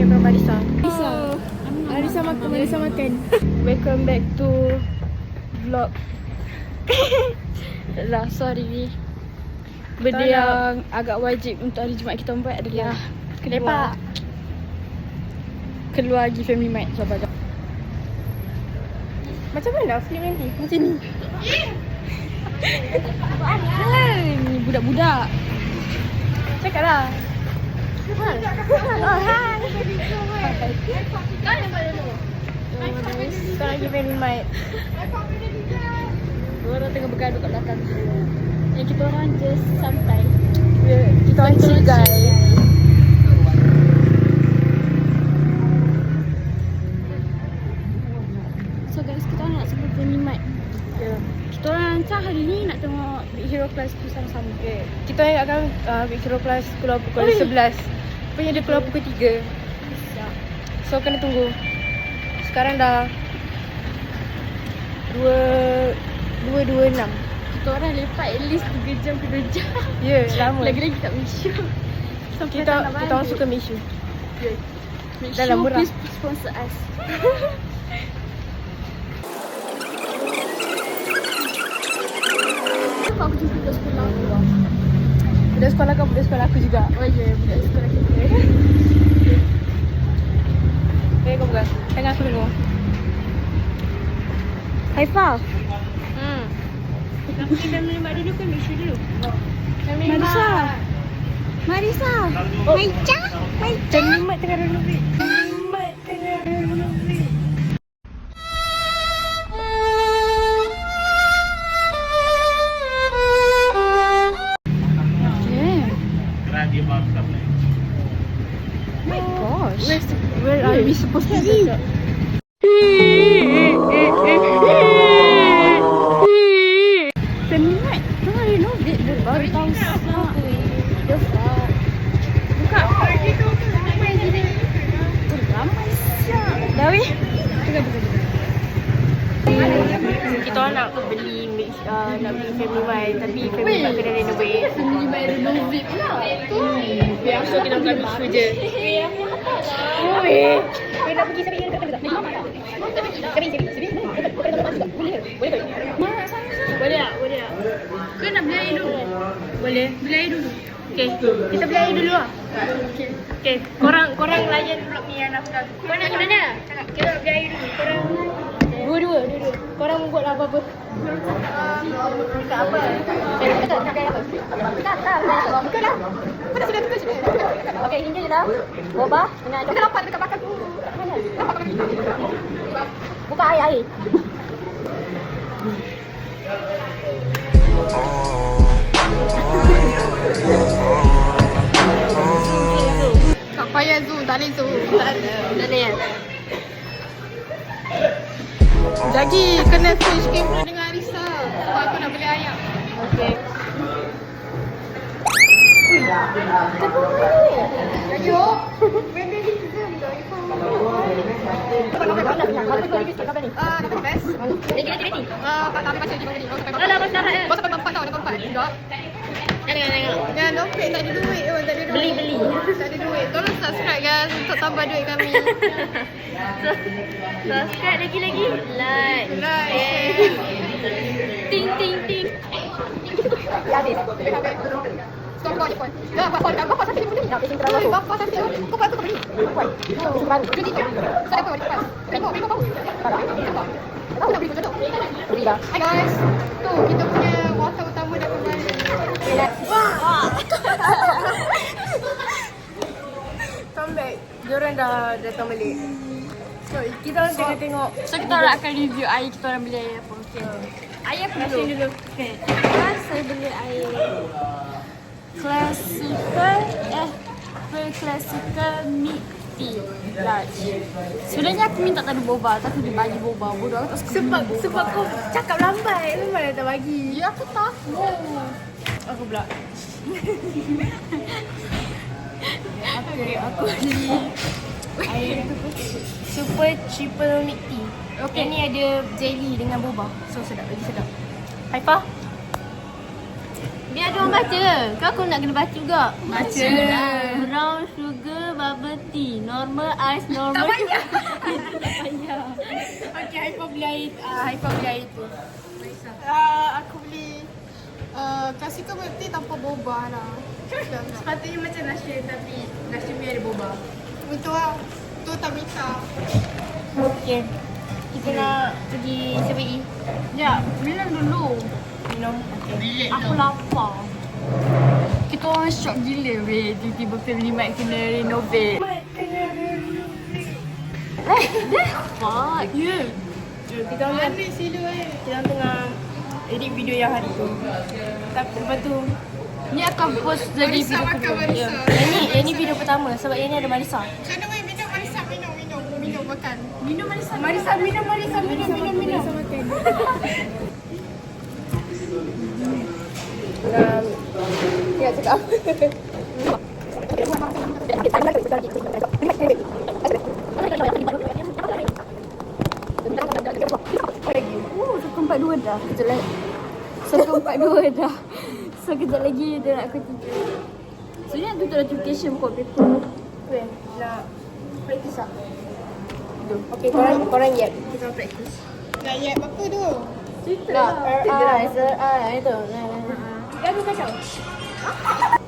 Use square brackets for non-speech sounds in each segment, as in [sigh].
Kamera Marisa. Marisa. Marisa makan, Marisa makan. Welcome back to vlog. [laughs] lah, sorry ni. Benda yang agak wajib untuk hari Jumaat kita buat adalah keluar. Lepak. Keluar pergi family mart sahabat. Macam mana film nanti? Macam ni. [laughs] Hai, ni budak-budak. Cakap lah. Oh, hai. Kau lagi family mart. Dua orang tengah bergaduh kat belakang tu. Yang kita orang just santai. Kita orang chill guys. So guys, kita orang nak sebut mart. Ya. Kita orang rancang hari ni nak tengok Big Hero Class tu sama-sama. Okay. Kita orang ingatkan uh, Big Hero Class keluar pukul Oi. 11. Rupanya dia keluar pukul 3. So kena tunggu. Sekarang dah 2 226. Kita orang lepak at least 3 jam ke 2 jam. Ya, yeah, lama. Lagi-lagi kat Mishu. Sampai kita kita orang suka Mishu. Mishu, Dah lah, murah. please sponsor us. [laughs] Budak sekolah kau, budak sekolah aku juga. Oh ya, yeah, budak sekolah kita. [laughs] Eh, kau buka. Tengah aku tengok. Haifah. Hmm. Tapi family mak dulu kan Mishu dulu. Marisa. Marisa. Oh. Maica. Maica. Family mak tengah renovate. Family mak tengah renovate. isso, possível. Family mart tapi family mak kena renovate. Family mart renovate pula. Biar so kita makan Mishu je. Oi. Kau nak pergi sini dekat dekat. Sini sini sini. Boleh tak? Boleh tak? Kau nak beli air dulu? Boleh. Beli air dulu. Okay, kita beli air dulu lah. Okay. Okay, korang korang layan vlog ni yang. Kau nak ke mana? Cakap, kita beli air dulu. Korang dua-dua, dua-dua. Korang buat lah apa-apa. Dekat apa? Dekat, beli apa? Dekat, tak, dekat. Lah. Kau dah sudah, dekat sudah. Okay, ini je lah. Boba dengan... Dekat lapat, dekat belakang. Mana? Buka air, air. Tak payah zoom, tak boleh zoom. Tak ada. Tak ada ya? Jadi kena switch kamera dengan Arisa. Sebab aku nak beli ayam. Okay. Ah, dapat best. Ready, ready, ready. Ah, tak tak baca lima minit. Kau sampai Dah lah, dah dah. Kau sampai empat tau, dah empat. Enggak. Tengok, tengok. Jangan dompet, tak ada duit. Oh, tak ada duit. Beli, beli. Tak ada duit. Tolong subscribe guys untuk tambah duit kami. Subscribe lagi-lagi. Like. Like, Eh. share. Ting, ting, ting. Ya, habis. Habis. Stop kau iPhone. Dah, bapak dah bapak sampai beli. Oi, bapak sampai beli. Kau bapak kau beli. Baru. Jadi tu. Saya pun beli. Tengok, tengok bau. Aku nak beli macam tu. Beli dah. Hi guys. Tu kita punya Wah. [laughs] Come back. Diorang dah datang balik. So, kita orang tengah tengok. So kita orang akan review air kita orang beli air apa. Okay. Air apa dulu? Dulu. Okay. Saya beli air classical eh classical tea large. Sebenarnya aku minta tak ada boba tapi dia bagi boba. Bodoh aku tak suka Sebab boba. sebab kau cakap lambat. Memang dah tak bagi. Ya aku tahu. Aku pula. Okay, aku beli Air super triple milk tea. Okay. Ini ada jelly dengan boba. So sedap, lagi sedap. Haifah? Biar dia orang baca. Kau aku nak kena baca juga. Baca. Brown sugar bubble tea. Normal ice, normal. Tak payah. [laughs] tak payah. Okay, Haifah beli air, uh, Haifah beli air tu. Uh, aku beli uh, classical milk tea tanpa boba lah. [laughs] Sepatutnya macam nasi tapi nasi mi ada boba. Itu lah. Tu tak minta. Okay. Kita nak pergi CBE. Ya, minum dulu. Minum. Okay. Aku lapar. Kita orang shock gila weh. Tiba-tiba family mat kena renovate. Eh, [laughs] dah. Fuck. Ya. Kita orang sila eh? kita orang tengah edit video yang hari tu. Tapi lepas tu ni akan post lagi Marisa video makan kedua. Marisa. Ya. Yang ni, yang ni video pertama sebab yang ni ada Marisa. Macam mana? Minum Marisa, minum, minum, minum, makan. Minum Marisa. Marisa minum Marisa minum minum minum. Ya, cakap. Oh, satu empat dua dah. Kejap Satu empat dua dah. So, kejap lagi dia nak aku tiga. Sebenarnya tu tu notification buat paper. Weh, nak practice tak? Okay, korang, korang yap. Kita practice. Nak yap apa tu? Nak RI, RI itu. Dah tu kacau.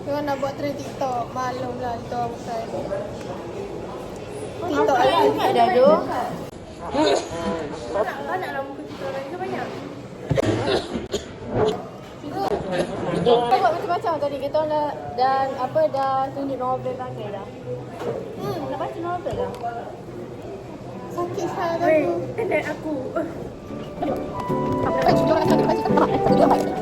Diorang nak buat trend TikTok. Maklum lah, itu bukan. TikTok lah. Ada tu. Kau nak lah muka kita orang ke banyak? Kita macam-macam tadi. Kita orang dah, dan apa dah tunjuk novel pakai dah. Hmm, nak baca novel dah. Sakit saya Weh, [laughs] aku. aku. Baca, baca. Baca, baca.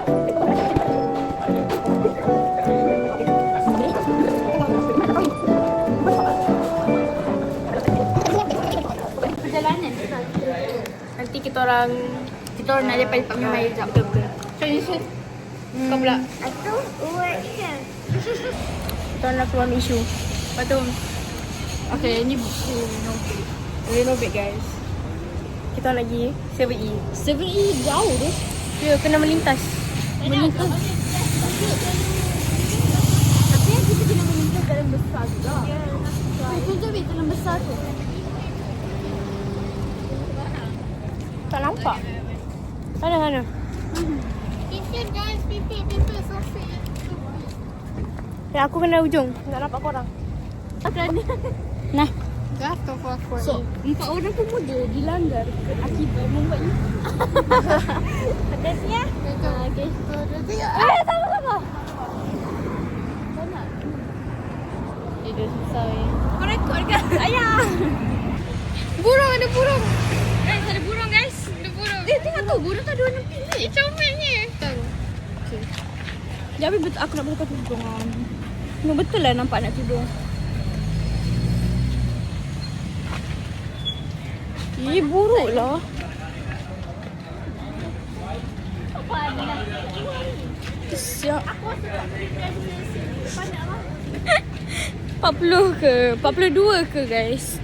Perjalanan. Nanti kita orang kita orang nak lepak-lepak minum air sekejap. Betul betul. Transition. Kau pula. Aku buat kan. Kita orang nak keluar isu. Lepas tu Okay, ni buku renovate. Renovate guys. Kita lagi 7E. 7E jauh tu. Ya, kena melintas. Melintas. Tapi yang kita kena melintas dalam besar juga. Itu je weh dalam besar tu. Tak nampak. Mana mana? Pipit guys, pipit, pipit. So fit. Ya, aku kena ujung. Tak nampak korang. Kerana Nah. Jatuh for aku. so, empat orang pemuda dilanggar akibat membuat ini. Ya? Ah, okay. Eh. Kau nak? Eh, dia susah weh. Kau rekod kan? [laughs] Ayah. Burung, ada burung. Guys, ada burung guys. Ada burung. Eh, tengok tu. Burung tu ada warna pink. Eh, comelnya. Tahu. Jadi betul aku nak buka tudung. Tengok betul lah nampak nak tudung. Eh, buruk lah. Siap. Aku rasa tak boleh presidency. Pandai lah. 40 ke? 42 ke guys?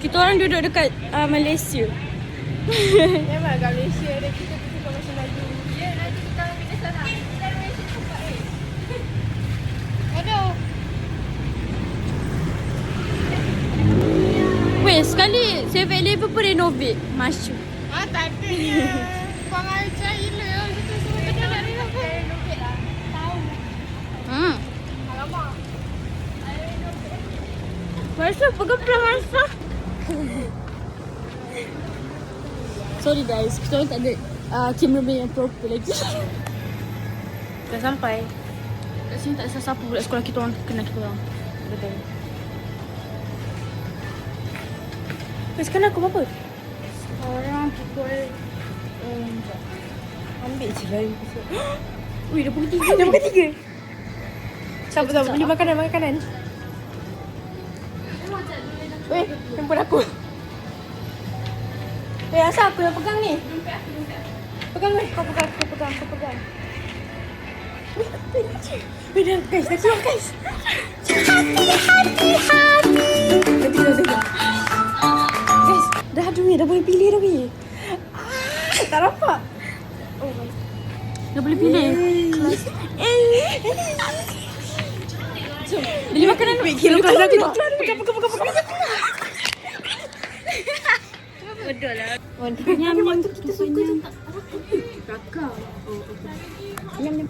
Kita orang duduk dekat uh, Malaysia. Memang kat Malaysia ada kita tu kat Malaysia lagi. Ya, nanti kita orang pindah sana. Kita Malaysia tempat eh. Aduh. Weh, sekali 7-Eleven pun renovate. Masya. Ah, tak ada ya. Bang Aisyah gila. Kita semua kena nak renovate. Renovate lah. Tahu. Hmm. Alamak. Masya, pegang pelang Masya. Sorry guys, kita orang tak ada uh, cameraman yang proper lagi. [laughs] Dah sampai. Kat sini tak ada siapa budak sekolah kita orang kenal kita orang. Betul. Sekarang aku berapa? Sekarang pukul um, Ambil je lah [gasps] Ui, dah pukul tiga Dah pukul tiga? Sabar, sabar, beli makanan, makanan. Weh, handphone aku. Eh, asal aku yang pegang ni? Pegang weh, kau pegang, kau pegang, kau pegang. Weh, weh, Weh, dah, guys, dah keluar guys. Hati, hati, hati. Nanti, Guys, weh, dah boleh pilih dah weh ah, Tak nampak. Oh my Dah boleh pilih. Beli makanan. Wait, kira kelas aku Pegang, pegang, pegang, pegang. Betul lah. Nyam, nyam Kita suka tu tak Raka Nyam, nyam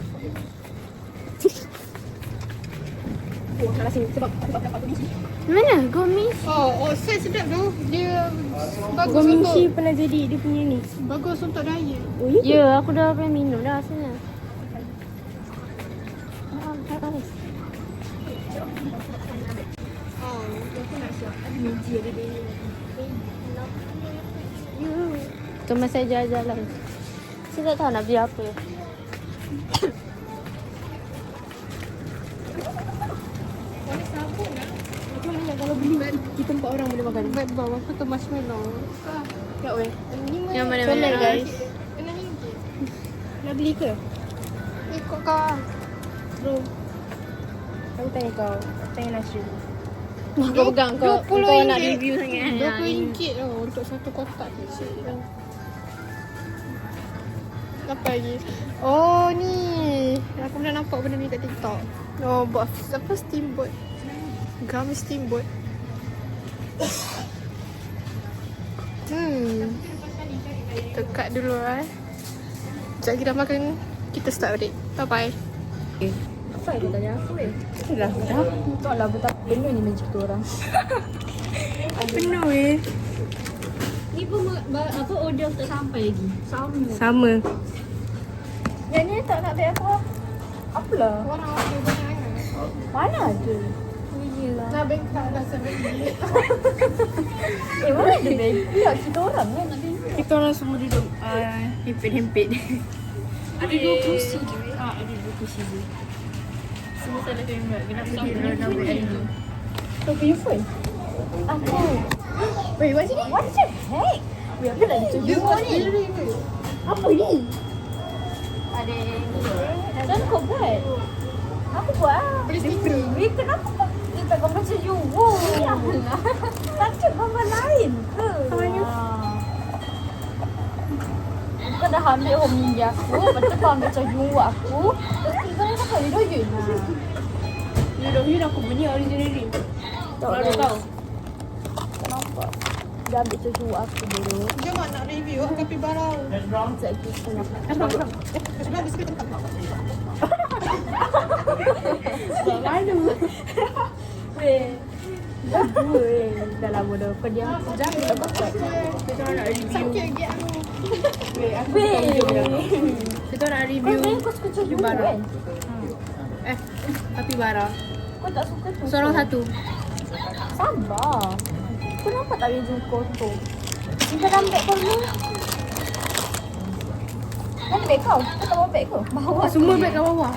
Oh, nak sebab sebab dapat tu Mana? Gomis. Oh, oh set sedap tu. Dia bagus Gominshi untuk pernah jadi dia punya ni bagus untuk diet. Oh Ya, aku dah pernah minum dah sana. Oh, aku nak siap. Kemas saya jalan-jalan. Saya tak tahu nak beli apa. Macam mana kalau beli Di tempat orang boleh makan Bad bau aku tu marshmallow. Tak weh Yang mana mana guys. Nak beli ke? Ikut kau. Bro Aku tanya kau Tanya Nasrin Kau pegang kau. Kau 20 nak review sangat. Dua puluh ringgit tau untuk satu kotak tu. Apa lagi? Oh ni. Aku pernah nampak benda ni kat TikTok. Oh buat apa steamboat. Gum steamboat. Hmm. Tekat dulu eh. Sekejap lagi dah makan. Kita start balik. Bye bye. Apa yang kau tanya aku eh? Dah, dah Tak lah betapa benda ni macam tu orang [laughs] Penuh eh Ni pun apa order tak sampai lagi. Sama. Sama Yang ni tak nak beg aku Apalah Orang order kan? Mana ada Nak bengkak dah sebenarnya. Eh mana ada beg Ya kita orang kan nak Kita orang semua duduk uh, himpit-himpit. Ada dua kursi je Ah, ada dua kursi je. Semua salah tembak. Kenapa kita nak buat ini? Kau punya phone Aku Wait, what's it? What the heck Weh nak This ditunjuk was ni? Apa ni Ada ni Dan kau buat Aku buat lah Beli stiker. Weh kenapa kau Kita kau baca you Wow. [laughs] Tak gambar lain ke? Ah. Bukan dah ambil home ninja aku Lepas tu kau ambil macam you aku. Terus tiba ni pakai video je Ni dah ni aku punya originally. Tak Baru tahu. Kenapa Dia ambil macam you aku dulu. Jom nak review? Capybara. Sekejap lagi tengah Sebab dia suka tempat. Dah Dah lama dah Kau diam Sekejap Tak dapat Kita orang nak review. Sakit lagi aku. Kita orang nak Kau review. kau kan Eh, capybara. Kau tak suka tu Seorang satu. Sabar Kau nampak tak baju kau tu Kita dalam beg kau dulu Mana beg kau? Kau tak bawa beg kau? Bawa Semua beg kat bawah.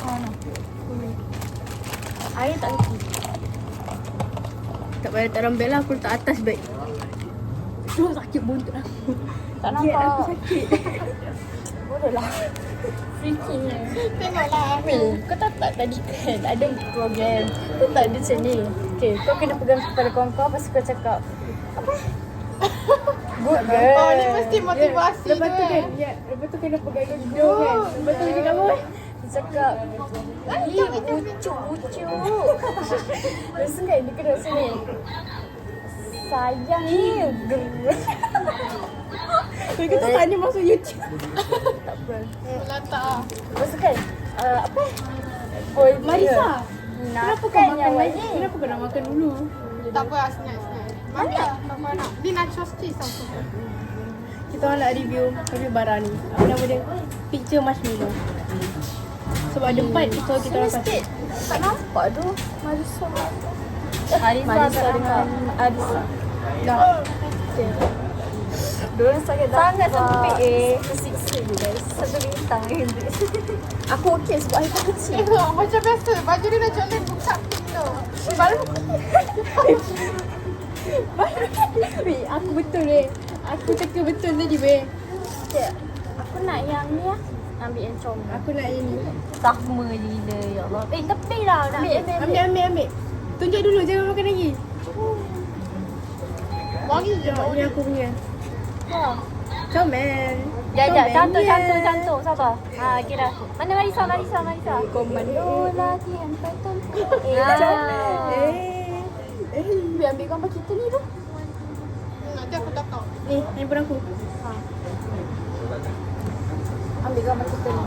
Air tak Tak payah tak dalam beg lah. Aku letak atas beg. Cuma sakit buntut aku. Tak nampak aku sakit. Boleh lah Freaky Tengoklah. Weh, kau tahu tak tadi kan ada program Tu tak ada macam ni Okay, kau kena pegang kepala kawan kau Lepas tu kau cakap Apa? [laughs] Good girl Oh, ni mesti motivasi Lepas tu tu kan. kan, ya, lepas tu kena pegang hidung kan. Lepas tu dia cakap apa? Dia cakap Ih, bucuk-bucuk Lepas tu kan dia kena sini Sayang ni Kau kata tanya masuk YouTube. Tak apa Hmm, Lantak. Lepas tu kan uh, Apa? Boy Marisa, Nak kenapa kau kan makan lagi? ni Kenapa kau nak makan dulu? Tak apa, lah, Mama nak. Ni nachos cheese aku. Kita orang nak review capybara ni. Apa nama dia? Picture marshmallow. Sebab ada empat so kita orang sikit Tak nampak tu. Marisa Arisa Marisa dengan dengan Arisa Dah. Diorang sangat Sangat sempit eh. Tersiksa je guys. Satu bintang je [laughs] Aku okey sebab tak kecil. Tengok, macam biasa. Baju dia dah jalan buka tu. Baru Weh aku betul eh. Aku teka betul tadi weh. Sekejap. Aku nak yang ni lah Ambil yang comel Aku nak yang ni. Sama je gila ya Allah Eh tepi lah nak ambil ambil Ambil ambil ambil. Tunjuk dulu jangan makan lagi. Wangi je. Ni aku punya. Ha. Comel. Ya, ya, Comel, cantik, ya. cantik, cantik. Sabar. Ha, kira. Mana Marisa, Marisa, Marisa. Komando. lagi yang betul. Eh, Ah. comel. Eh. Biar ambil gambar kita ni tu. Nanti aku takau. Ni, handphone aku. Ambil gambar kita ni.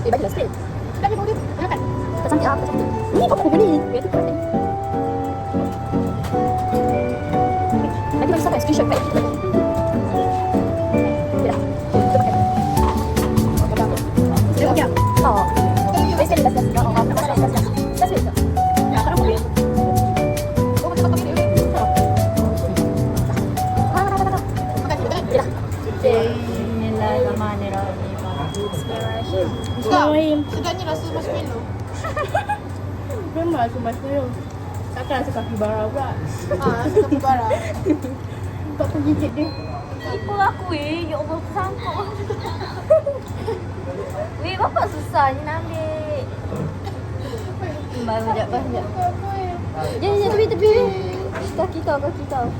Eh, bagilah straight. Dah ambil dia. Makan. Tak cantik ah, tak cantik. Ni apa benda ni? Biar tu cantik. Nanti Marisa kan screenshot kan. Aku marshmallow. Takkan rasa kaki bara pula. Ha, rasa kapibara. Untuk aku gigit dia. Tipu aku eh. Ya Allah, aku sangkut. [laughs] Weh, bapak susah je nak ambil. Baru sekejap, sekejap. Ya, ya, tepi, tepi. Kaki tau, kaki tau.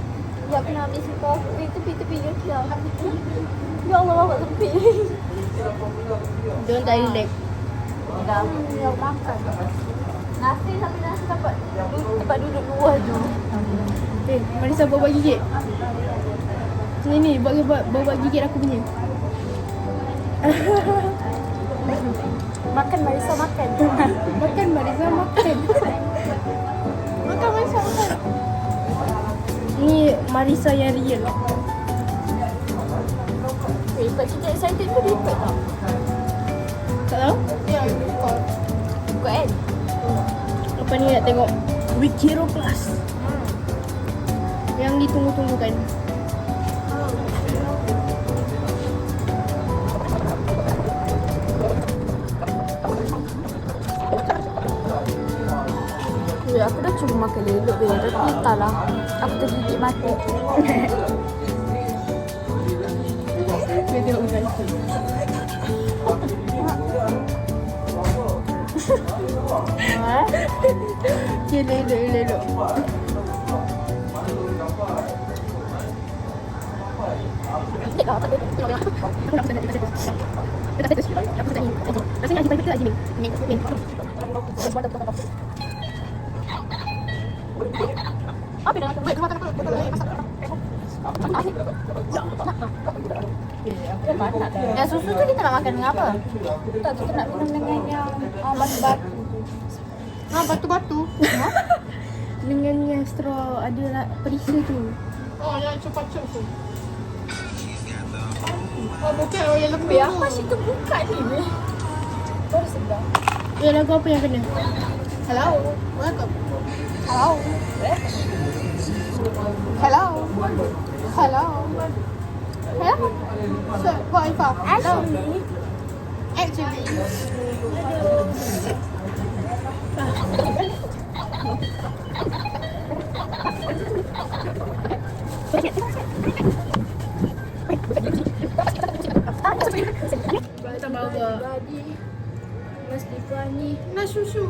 Ya, aku nak ambil suka aku. Tepi, tepi, tepi. Ya, ya. Ya Allah, bapak tepi. Orang tak relax. Dah, ya, makan. Nasi tapi nasi dapat duduk, tempat duduk luar tu. Eh, Marisa bawa buat gigit. Sini ni, buat buat bawa buat gigit aku punya. [laughs] Makan Marisa makan. Makan Marisa makan. Makan Marisa makan. Ni Marisa yang real. Eh, Pak kita excited tu dia tak? Tak tahu? Lepas ni nak tengok Week Hero Plus. Yang ditunggu-tunggu kan. Ya, aku dah cuba makan lelok dia. Tapi entahlah. Aku tergigit mati. Dia [laughs] tengok bukan Betul lagi masak. Yang susu tu kita nak makan dengan apa? Tak, kita nak minum dengan yang oh, batu-batu. Ha, batu-batu. [laughs] Dengan yang straw ada lah perisa tu. Oh, yang cupa-cup tu. Oh, bukan. Oh, yang lembut. Apa situ buka ni? Baru sedar. Ya, lagu apa yang kena? Hello. Welcome. Hello. Hello. Hello. Hello. So, what if I? Actually, Actually. Kita bawa Mas Difani. Nak susu.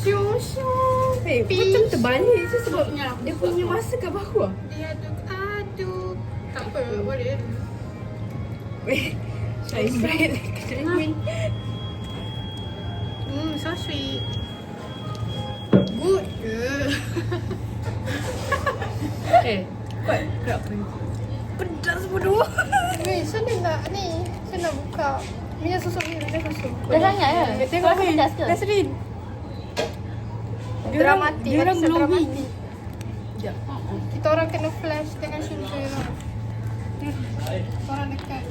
Susu. Eh, Peach. macam terbalik je sebab dia punya masa kat bawah. Dia aduk-aduk. Tak apa, boleh. [laughs] Weh, saya bright Queen. Hmm, so sweet. Good ke? [laughs] Eh, kuat kerap Pedas bodoh. [laughs] Weh, sana nak ni. Sana nak buka. Minyak susu ni, minyak susu. dah sangat ke? Eh, tengok ni. pedas ke? Nasrin. Dia orang, Dramatik, dia orang glowing. dramatik. Sekejap. Kita orang kena flash dengan syurga lah. Orang dekat.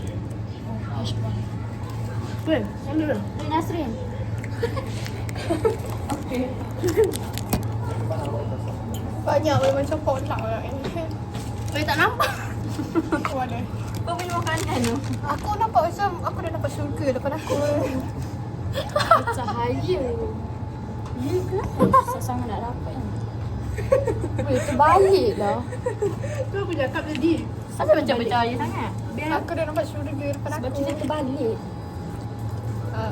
Pen, mana dah? Ni [laughs] Banyak weh macam potluck lah. Boleh tak nampak? [laughs] Aku ada. Kau punya makanan tu. Aku nampak macam aku dah dapat syurga depan aku. [laughs] Cahaya. Ya ke? Susah sangat nak dapat ni. Boleh terbalik lah. Tu aku cakap tadi. Asal macam bercahaya sangat? Biar aku dah nampak syurga depan Sebab aku. kita terbalik. Ah,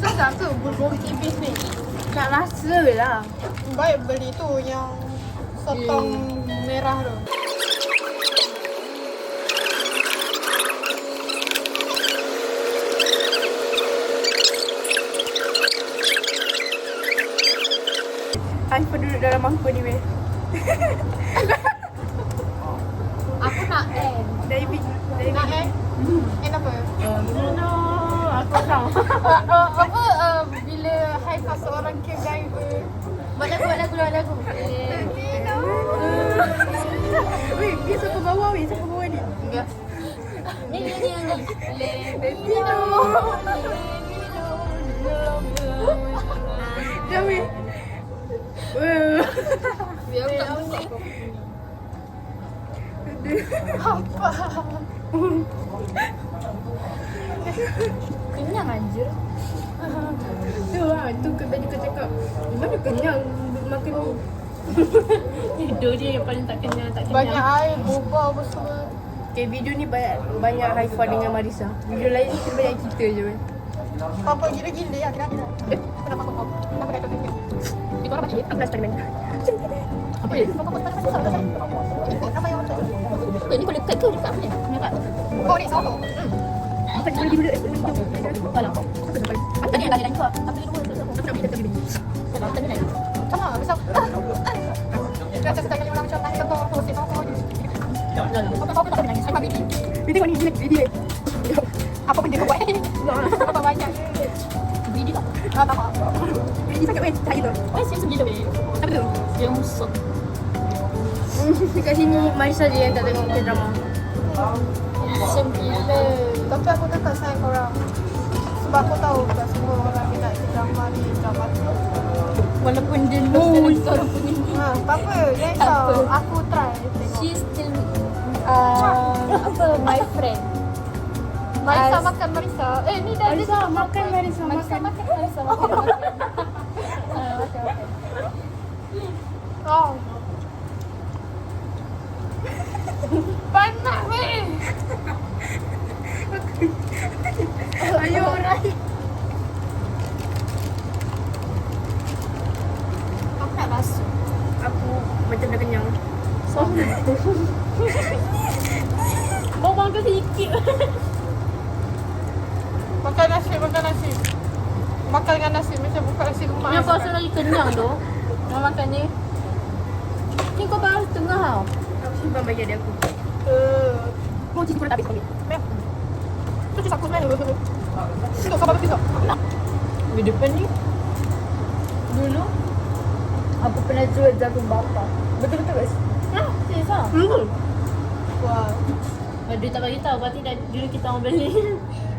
Sedap tu bulgogi beef ni. Tak rasa lah. Baik beli tu yang sotong merah tu. Weh? Siapa bawah ni? Enggak Ni, ni, ni, ni. Pepino Dah weh. Weh. Biar tak bunyi Apa? Kenyang anjir. Tu lah, tu ke tadi kau cakap. Mana kenyang makan ni? Hidup dia yang paling tak kenyang, tak kenyang. Banyak air, boba apa semua Okay, video ni banyak banyak Haifa dengan Marisa. Video lain ni banyak kita je weh. Papa gila-gila ya, kira-kira Eh, kenapa kau Kenapa dah kau Itu orang baca Aku dah Spiderman. Apa ya? Kau kau pasal pasal pasal Apa yang orang Eh, ni kau dekat ke dekat apa ni? Dekat. Oh, ni soto Bukan cuma dulu. Kalau. Tengok ni, dia dia. Apa benda kau buat [laughs] [laughs] Apa banyak Video tak? Ah, tak apa Dia cakap weh, cahaya tu. Oh, siap gila weh. Apa tu? Dia musuh. [laughs] Dekat sini Marisa je yang tak tengok K-drama. Siap gila. Tapi aku takkan sayang korang Sebab aku tahu tak semua orang minat drama ni drama tu Walaupun dia dalam orang punya ni. Ha, tak apa, jangan Tak risau apa. Aku try tengok She Marisa As- makan Marisa Eh, ni dah Marisa, dia- makan Marisa, Marisa makan. makan Marisa makan. makan. Makan makan. Oh Panas weh Ayo orang. Aku nak rasa Aku macam dah kenyang. Bawa [laughs] makan sikit. Makan nasi, makan nasi Makan dengan nasi macam buka nasi kau lagi kenyang tu. Mau makan ni. Ni kau baru setengah tau. Simpan bagi adik aku. Uh, Mau cici pun habis kau ni. Mel Tu kisah aku smell sabar betul tak? Aku nak Di depan ni. Dulu. Aku pernah jual jagung bapa. Betul-betul guys. Ha, serius ah. Hmm. Wah dia tak bagi tahu berarti dah dulu kita orang beli.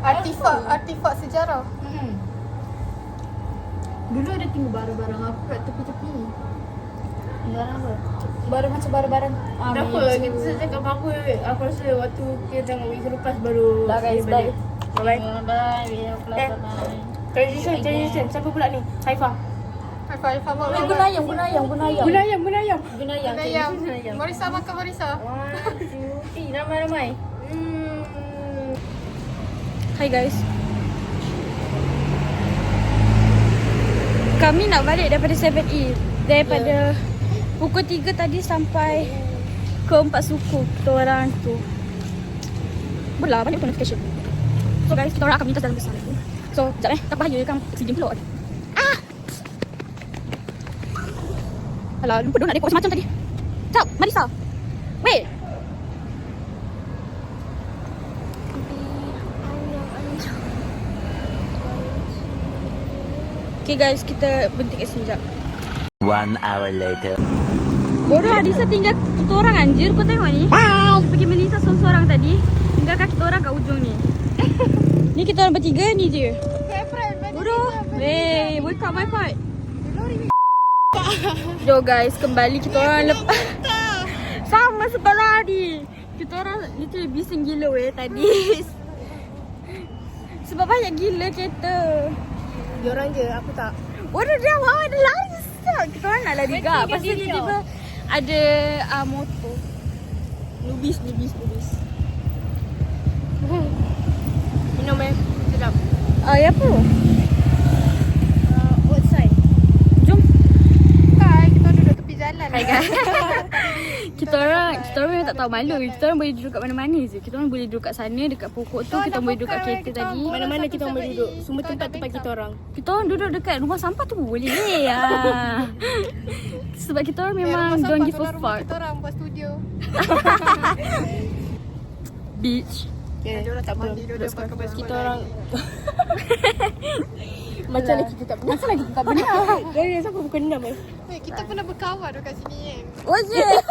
Artifak, artifak sejarah Hmm. Dulu ada tinggal barang-barang aku kat tepi-tepi. Barang apa? Barang macam barang-barang. Ah, meja. kita cakap apa-apa Aku rasa waktu kita tengok week lepas baru Dah guys, balik. bye. Bye. Bye. Bye. Bye. Eh. Bye. Transition, transition. Siapa pula ni? Haifa. Haifa, Haifa Eh, guna ayam, guna ayam, guna ayam. Guna ayam, guna ayam. Guna ayam. Guna ayam Guna ayam. Marisa makan Marisa One, two, three. Ramai-ramai. Hmm. Hai guys. Kami nak balik daripada 7E. Daripada pukul 3 tadi sampai ke 4 suku kita orang tu. Belah banyak notification. So guys, kita orang akan minta dalam besar. So, sekejap eh. Tak bahaya kan oksigen keluar. Ah! Alah, lupa dong nak rekod macam-macam tadi. Sekejap, Marisa. Wait. Okay guys, kita berhenti kat sini sekejap. One hour later. Bodoh Adisa tinggal kita orang anjir Kau tengok ni Dia pergi Melissa seorang-seorang tadi Tinggalkan kita orang kat ujung ni [laughs] Ni kita orang bertiga ni je Bodoh Wey boycott boycott Jom guys kembali kita orang lepas [laughs] Sama sekolah ni. Kita orang literally bising gila weh tadi. [laughs] Sebab banyak gila kereta. Diorang je, aku tak. Waduh dia awak ada lari siap. Kita orang nak lari gak. Lepas tu tiba-tiba ada uh, motor. Nubis, nubis, nubis. Minum eh. Sedap. Ah, ya apa? Uh, outside. Jom. Hai, kita duduk tepi jalan. Hai guys. [laughs] kita orang kita orang memang tak tahu malu. Kita orang boleh duduk kat mana-mana je. Kita orang boleh duduk kat sana dekat pokok tu, kita orang boleh duduk kat kereta tadi. Mana-mana kita orang boleh duduk. Semua tempat tempat kita orang. Kita orang duduk dekat rumah sampah tu boleh. Ah. [laughs] Sebab kita orang memang don't give a fuck. Kita orang buat studio. [laughs] Beach. Yeah. Dia orang tak mandi, dia orang pakai baju Kita orang Macam lagi kita tak pernah Macam lagi tak benar. Dari siapa bukan enam eh kita pernah berkawan dekat sini kan. Oh yeah. [laughs]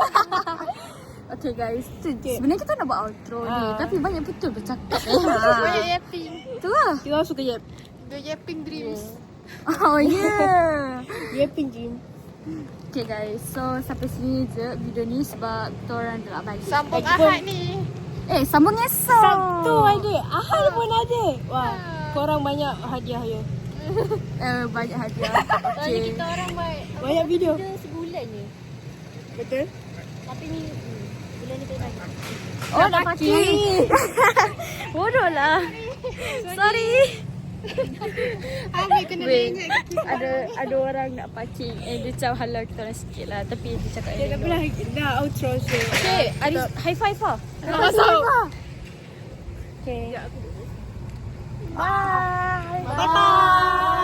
Okay guys, tu, sebenarnya kita nak buat outro ni Ah. Tapi banyak betul bercakap. [laughs] Eh. Banyak yapping. Tu lah. Kita orang suka yap. The yapping dreams. [laughs] Oh yeah. Yapping Jim Okay guys, so sampai sini je video ni sebab kita orang dah balik. Sambung Eh, kita- Ahad ni. Eh, sambung esok Sabtu ada Ahad pun ada. Wah Korang banyak hadiah ya [laughs] Eh, banyak hadiah. [laughs] Okay Kita orang buat Banyak video. Kita sebulan je. Betul? Tapi ni bulan ni kena. Oh, nak pakai [laughs] Bodoh lah. Sorry. Ambil kena ingat. ada ada orang nak parking Eh, dia macam halau kita orang sikit lah. Tapi dia cakap Dia dah pernah Dah outro je Okay, Aris, high five lah. Masuk Okay 拜拜。拜拜